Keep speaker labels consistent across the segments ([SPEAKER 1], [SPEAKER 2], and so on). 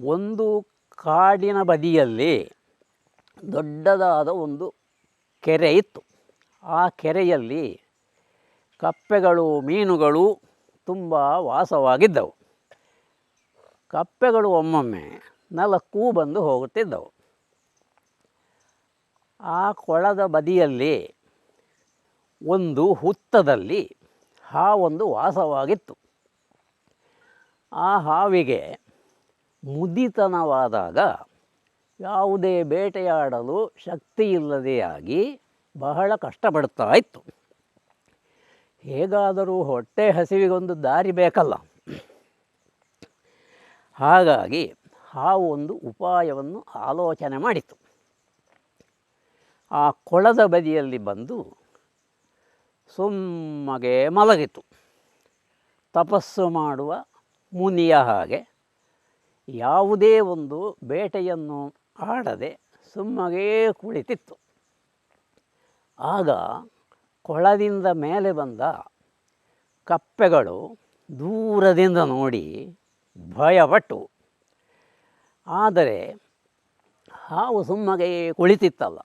[SPEAKER 1] ಒಂದು ಕಾಡಿನ ಬದಿಯಲ್ಲಿ ದೊಡ್ಡದಾದ ಒಂದು ಕೆರೆ ಇತ್ತು. ಆ ಕೆರೆಯಲ್ಲಿ ಕಪ್ಪೆಗಳು, ಮೀನುಗಳು ತುಂಬ ವಾಸವಾಗಿದ್ದವು. ಕಪ್ಪೆಗಳು ಒಮ್ಮೊಮ್ಮೆ ನಲಕ್ಕೂ ಬಂದು ಹೋಗುತ್ತಿದ್ದವು. ಆ ಕೊಳದ ಬದಿಯಲ್ಲಿ ಒಂದು ಹುತ್ತದಲ್ಲಿ ಹಾವೊಂದು ವಾಸವಾಗಿತ್ತು. ಆ ಹಾವಿಗೆ ಮುದಿತನವಾದಾಗ ಯಾವುದೇ ಬೇಟೆಯಾಡಲು ಶಕ್ತಿ ಇಲ್ಲದೆಯಾಗಿ ಬಹಳ ಕಷ್ಟಪಡ್ತಾ ಇತ್ತು. ಹೇಗಾದರೂ ಹೊಟ್ಟೆ ಹಸಿವಿಗೊಂದು ದಾರಿ ಬೇಕಲ್ಲ. ಹಾಗಾಗಿ ಆ ಒಂದು ಉಪಾಯವನ್ನು ಆಲೋಚನೆ ಮಾಡಿತು. ಆ ಕೊಳದ ಬದಿಯಲ್ಲಿ ಬಂದು ಸುಮ್ಮಗೆ ಮಲಗಿತು. ತಪಸ್ಸು ಮಾಡುವ ಮುನಿಯ ಹಾಗೆ ಯಾವುದೇ ಒಂದು ಬೇಟೆಯನ್ನು ಆಡದೆ ಸುಮ್ಮಗೆ ಕುಳಿತಿತ್ತು. ಆಗ ಕೊಳದಿಂದ ಮೇಲೆ ಬಂದ ಕಪ್ಪೆಗಳು ದೂರದಿಂದ ನೋಡಿ ಭಯಪಟ್ಟು. ಆದರೆ ಹಾವು ಸುಮ್ಮಗೆ ಕುಳಿತಿತ್ತಲ್ಲ.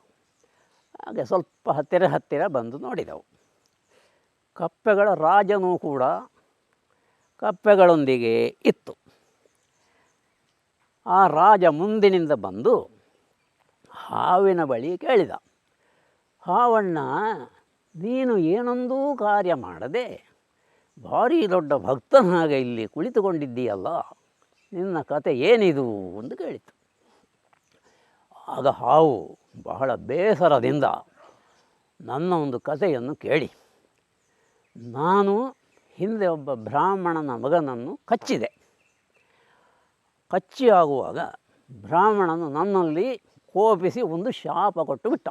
[SPEAKER 1] ಹಾಗೆ ಸ್ವಲ್ಪ ಹತ್ತಿರ ಹತ್ತಿರ ಬಂದು ನೋಡಿದವು. ಕಪ್ಪೆಗಳ ರಾಜನೂ ಕೂಡ ಕಪ್ಪೆಗಳೊಂದಿಗೆ ಇತ್ತು. ಆ ರಾಜ ಮುಂದಿನಿಂದ ಬಂದು ಹಾವಿನ ಬಳಿ ಕೇಳಿದ, ಹಾವಣ್ಣ, ನೀನು ಏನೊಂದೂ ಕಾರ್ಯ ಮಾಡದೆ ಭಾರೀ ದೊಡ್ಡ ಭಕ್ತನಾಗ ಇಲ್ಲಿ ಕುಳಿತುಕೊಂಡಿದ್ದೀಯಲ್ಲ, ನಿನ್ನ ಕತೆ ಏನಿದು? ಎಂದು ಕೇಳಿತು. ಆಗ ಹಾವು ಬಹಳ ಬೇಸರದಿಂದ ನನ್ನ ಒಂದು ಕಥೆಯನ್ನು ಕೇಳಿ, ನಾನು ಹಿಂದೆ ಒಬ್ಬ ಬ್ರಾಹ್ಮಣನ ಮಗನನ್ನು ಕಚ್ಚಿದೆ. ಕಚ್ಚಿ ಆಗುವಾಗ ಬ್ರಾಹ್ಮಣನು ನನ್ನಲ್ಲಿ ಕೋಪಿಸಿ ಒಂದು ಶಾಪ ಕೊಟ್ಟು ಬಿಟ್ಟ.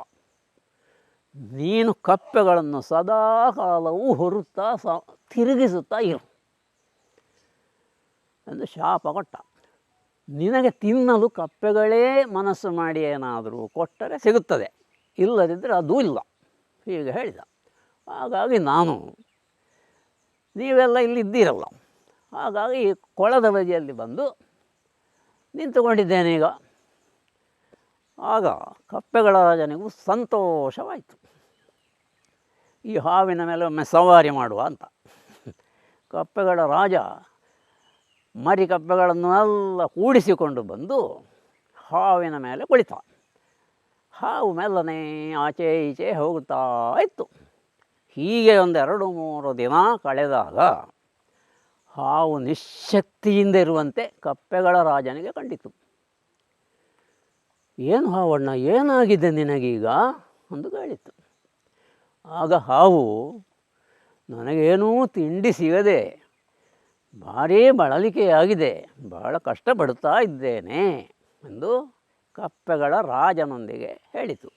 [SPEAKER 1] ನೀನು ಕಪ್ಪೆಗಳನ್ನು ಸದಾ ಕಾಲವೂ ಹೊರುತ್ತಾ ಸ, ತಿರುಗಿಸುತ್ತಾ ಇರು ಎಂದು ಶಾಪ ಕೊಟ್ಟ. ನಿನಗೆ ತಿನ್ನಲು ಕಪ್ಪೆಗಳೇ ಮನಸ್ಸು ಮಾಡಿ ಏನಾದರೂ ಕೊಟ್ಟರೆ ಸಿಗುತ್ತದೆ. ಇಲ್ಲದಿದ್ದರೆ ಅದೂ ಇಲ್ಲ. ಹೀಗೆ ಹೇಳಿದ. ಹಾಗಾಗಿ ನಾನು, ನೀವೆಲ್ಲ ಇಲ್ಲಿದ್ದೀರಲ್ಲ. ಹಾಗಾಗಿ ಕೊಳದ ಬದಿಯಲ್ಲಿ ಬಂದು ನಿಂತುಕೊಂಡಿದ್ದೇನೆ ಈಗ. ಆಗ ಕಪ್ಪೆಗಳ ರಾಜನಿಗೂ ಸಂತೋಷವಾಯಿತು. ಈ ಹಾವಿನ ಮೇಲೆ ಒಮ್ಮೆ ಸವಾರಿ ಮಾಡುವ ಅಂತ. ಕಪ್ಪೆಗಳ ರಾಜ ಮರಿ ಕಪ್ಪೆಗಳನ್ನೆಲ್ಲ ಕೂಡಿಸಿಕೊಂಡು ಬಂದು ಹಾವಿನ ಮೇಲೆ ಕುಳಿತ. ಹಾವು ಮೆಲ್ಲನೆ ಆಚೆ ಈಚೆ ಹೋಗುತ್ತಾ ಇತ್ತು. ಹೀಗೆ ಒಂದೆರಡು ಮೂರು ದಿನ ಕಳೆದಾಗ ಹಾವು ನಿಶ್ಶಕ್ತಿಯಿಂದ ಇರುವಂತೆ ಕಪ್ಪೆಗಳ ರಾಜನಿಗೆ ಕಂಡಿತು. ಏನು ಹಾವಣ್ಣ, ಏನಾಗಿದೆ ನಿನಗೀಗ? ಎಂದು ಕೇಳಿತು. ಆಗ ಹಾವು, ನನಗೇನೂ ತಿಂಡಿ ಸಿಗದೆ, ಭಾರೀ ಬಳಲಿಕೆಯಾಗಿದೆ, ಬಹಳ ಕಷ್ಟಪಡುತ್ತಾ ಇದ್ದೇನೆ, ಎಂದು ಕಪ್ಪೆಗಳ ರಾಜನೊಂದಿಗೆ ಹೇಳಿತು.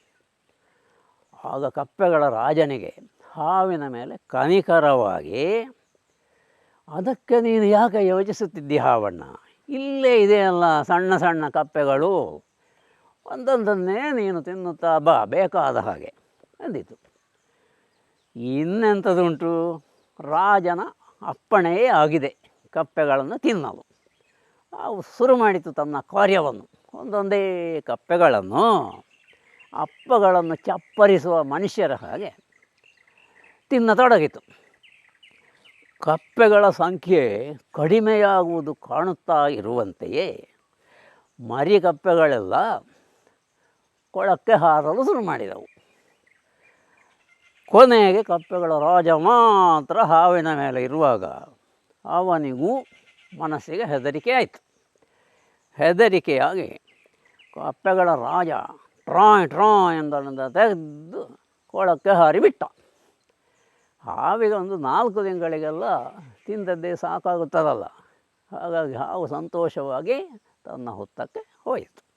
[SPEAKER 1] ಆಗ ಕಪ್ಪೆಗಳ ರಾಜನಿಗೆ ಹಾವಿನ ಮೇಲೆ ಕನಿಕರವಾಗಿ ಅದಕ್ಕೆ ನೀನು ಯಾಕೆ ಯೋಚಿಸುತ್ತಿದ್ದಿ ಹಾವಣ್ಣ ಇಲ್ಲೇ ಇದೆಯಲ್ಲ ಸಣ್ಣ ಸಣ್ಣ ಕಪ್ಪೆಗಳು. ಒಂದೊಂದನ್ನೇ ನೀನು ತಿನ್ನುತ್ತಾ ಬಾ, ಬೇಕಾದ ಹಾಗೆ ಅಂದಿತು. ಇನ್ನೆಂಥದುಂಟು? ರಾಜನ ಅಪ್ಪಣೆಯೇ ಆಗಿದೆ, ಕಪ್ಪೆಗಳನ್ನು ತಿನ್ನಲು. ಅವು ಶುರು ಮಾಡಿತು ತನ್ನ ಕಾರ್ಯವನ್ನು. ಒಂದೊಂದೇ ಕಪ್ಪೆಗಳನ್ನು, ಅಪ್ಪಗಳನ್ನು ಚಪ್ಪರಿಸುವ ಮನುಷ್ಯರ ಹಾಗೆ ತಿನ್ನತೊಡಗಿತು. ಕಪ್ಪೆಗಳ ಸಂಖ್ಯೆ ಕಡಿಮೆಯಾಗುವುದು ಕಾಣುತ್ತಾ ಇರುವಂತೆಯೇ ಮರಿ ಕಪ್ಪೆಗಳೆಲ್ಲ ಕೊಳಕ್ಕೆ ಹಾರಲು ಶುರು ಮಾಡಿದವು. ಕೊನೆಗೆ ಕಪ್ಪೆಗಳ ರಾಜ ಮಾತ್ರ ಹಾವಿನ ಮೇಲೆ ಇರುವಾಗ ಅವನಿಗೂ ಮನಸ್ಸಿಗೆ ಹೆದರಿಕೆ ಆಯಿತು. ಹೆದರಿಕೆಯಾಗಿ ಕಪ್ಪೆಗಳ ರಾಜ ಟ್ರಾಯ್ ಟ್ರಾಯ್ ಎಂದ ತೆಗೆದು ಕೊಳಕ್ಕೆ ಹಾರಿಬಿಟ್ಟ ಹಾವಿಗೆ ಒಂದು ನಾಲ್ಕು ತಿಂಗಳಿಗೆಲ್ಲ ತಿಂದದ್ದೇ ಸಾಕಾಗುತ್ತದಲ್ಲ. ಹಾಗಾಗಿ ಹಾವು ಸಂತೋಷವಾಗಿ ತನ್ನ ಹುತ್ತಕ್ಕೆ ಹೋಯಿತು.